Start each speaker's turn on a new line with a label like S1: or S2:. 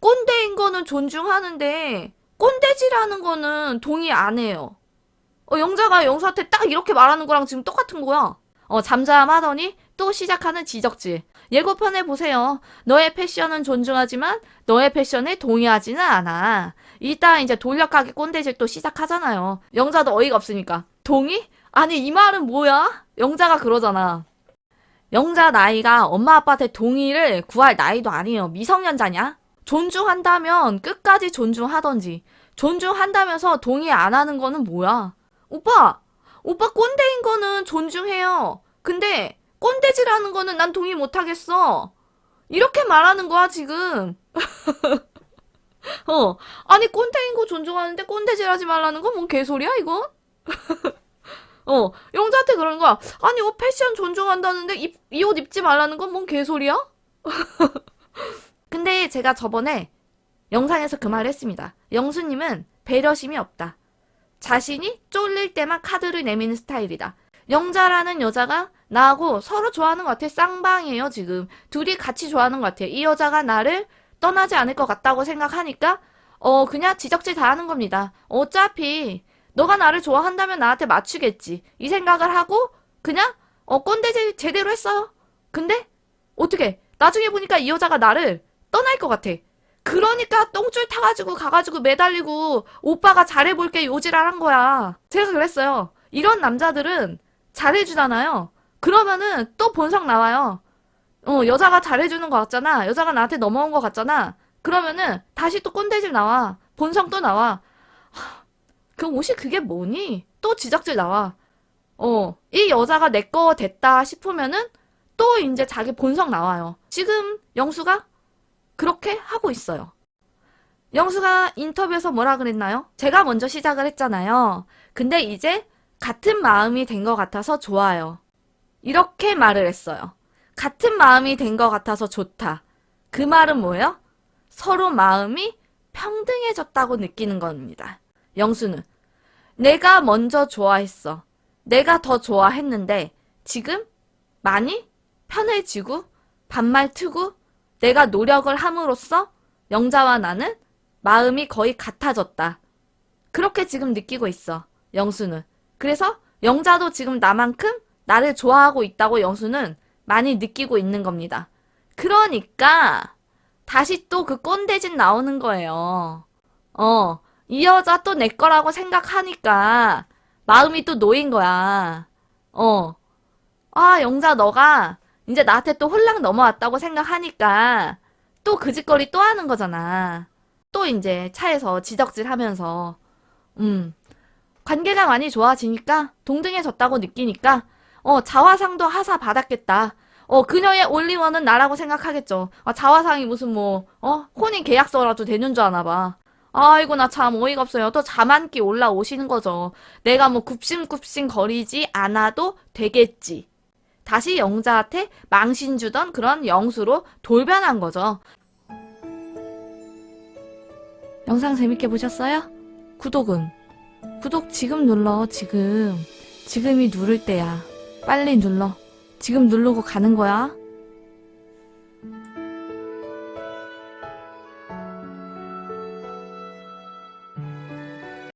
S1: 꼰대인 거는 존중하는데, 꼰대지라는 거는 동의 안 해요. 어, 영자가 영수한테 딱 이렇게 말하는 거랑 지금 똑같은 거야. 어, 잠잠하더니 또 시작하는 지적질. 예고편에 보세요. 너의 패션은 존중하지만 너의 패션에 동의하지는 않아. 이따 이제 돌려가게 꼰대질 또 시작하잖아요. 영자도 어이가 없으니까. 동의? 아니, 이 말은 뭐야? 영자가 그러잖아. 영자 나이가 엄마 아빠한테 동의를 구할 나이도 아니에요. 미성년자냐? 존중한다면 끝까지 존중하던지. 존중한다면서 동의 안 하는 거는 뭐야? 오빠! 오빠 꼰대인 거는 존중해요. 근데 꼰대질하는 거는 난 동의 못 하겠어. 이렇게 말하는 거야, 지금. 어. 아니, 꼰대인 거 존중하는데 꼰대질 하지 말라는 건 뭔 개소리야, 이건? 어. 영자한테 그러는 거야. 아니, 옷 패션 존중한다는데 이 옷 입지 말라는 건 뭔 개소리야? 근데 제가 저번에 영상에서 그 말을 했습니다. 영수님은 배려심이 없다. 자신이 쫄릴 때만 카드를 내미는 스타일이다. 영자라는 여자가 나하고 서로 좋아하는 것 같아. 쌍방이에요, 지금. 둘이 같이 좋아하는 것 같아. 이 여자가 나를 떠나지 않을 것 같다고 생각하니까, 어, 그냥 지적질 다 하는 겁니다. 어차피, 너가 나를 좋아한다면 나한테 맞추겠지. 이 생각을 하고, 그냥, 어, 꼰대질 제대로 했어요. 근데, 어떻게, 나중에 보니까 이 여자가 나를 떠날 것 같아. 그러니까 똥줄 타가지고 가가지고 매달리고 오빠가 잘해볼게 요지랄 한 거야. 제가 그랬어요. 이런 남자들은 잘해주잖아요. 그러면은 또 본성 나와요. 어, 여자가 잘해주는 것 같잖아. 여자가 나한테 넘어온 것 같잖아. 그러면은 다시 또 꼰대질 나와. 본성 또 나와. 하, 그 옷이 그게 뭐니? 또 지적질 나와. 어, 이 여자가 내 거 됐다 싶으면은 또 이제 자기 본성 나와요. 지금 영수가 그렇게 하고 있어요. 영수가 인터뷰에서 뭐라 그랬나요? 제가 먼저 시작을 했잖아요. 근데 이제 같은 마음이 된 것 같아서 좋아요. 이렇게 말을 했어요. 같은 마음이 된 것 같아서 좋다. 그 말은 뭐예요? 서로 마음이 평등해졌다고 느끼는 겁니다. 영수는 내가 먼저 좋아했어. 내가 더 좋아했는데 지금 많이 편해지고 반말 트고 내가 노력을 함으로써 영자와 나는 마음이 거의 같아졌다. 그렇게 지금 느끼고 있어. 영수는. 그래서 영자도 지금 나만큼 나를 좋아하고 있다고 영수는 많이 느끼고 있는 겁니다. 그러니까 다시 또 그 꼰대짓 나오는 거예요. 어, 이 여자 또 내 거라고 생각하니까 마음이 또 놓인 거야. 어. 아, 영자 너가 이제 나한테 또 홀랑 넘어왔다고 생각하니까 또 그 짓거리 또 하는 거잖아. 또 이제 차에서 지적질 하면서, 음, 관계가 많이 좋아지니까 동등해졌다고 느끼니까, 어, 자화상도 하사 받았겠다. 어, 그녀의 올리원은 나라고 생각하겠죠. 아, 자화상이 무슨 뭐, 어, 혼인 계약서라도 되는 줄 아나 봐. 아이고, 나 참 어이가 없어요. 또끼 올라오시는 거죠. 내가 뭐 굽신굽신 거리지 않아도 되겠지. 다시 영자한테 망신 주던 그런 영수로 돌변한 거죠. 영상 재밌게 보셨어요? 구독은? 구독 지금 눌러, 지금. 지금이 누를 때야. 빨리 눌러. 지금 누르고 가는 거야.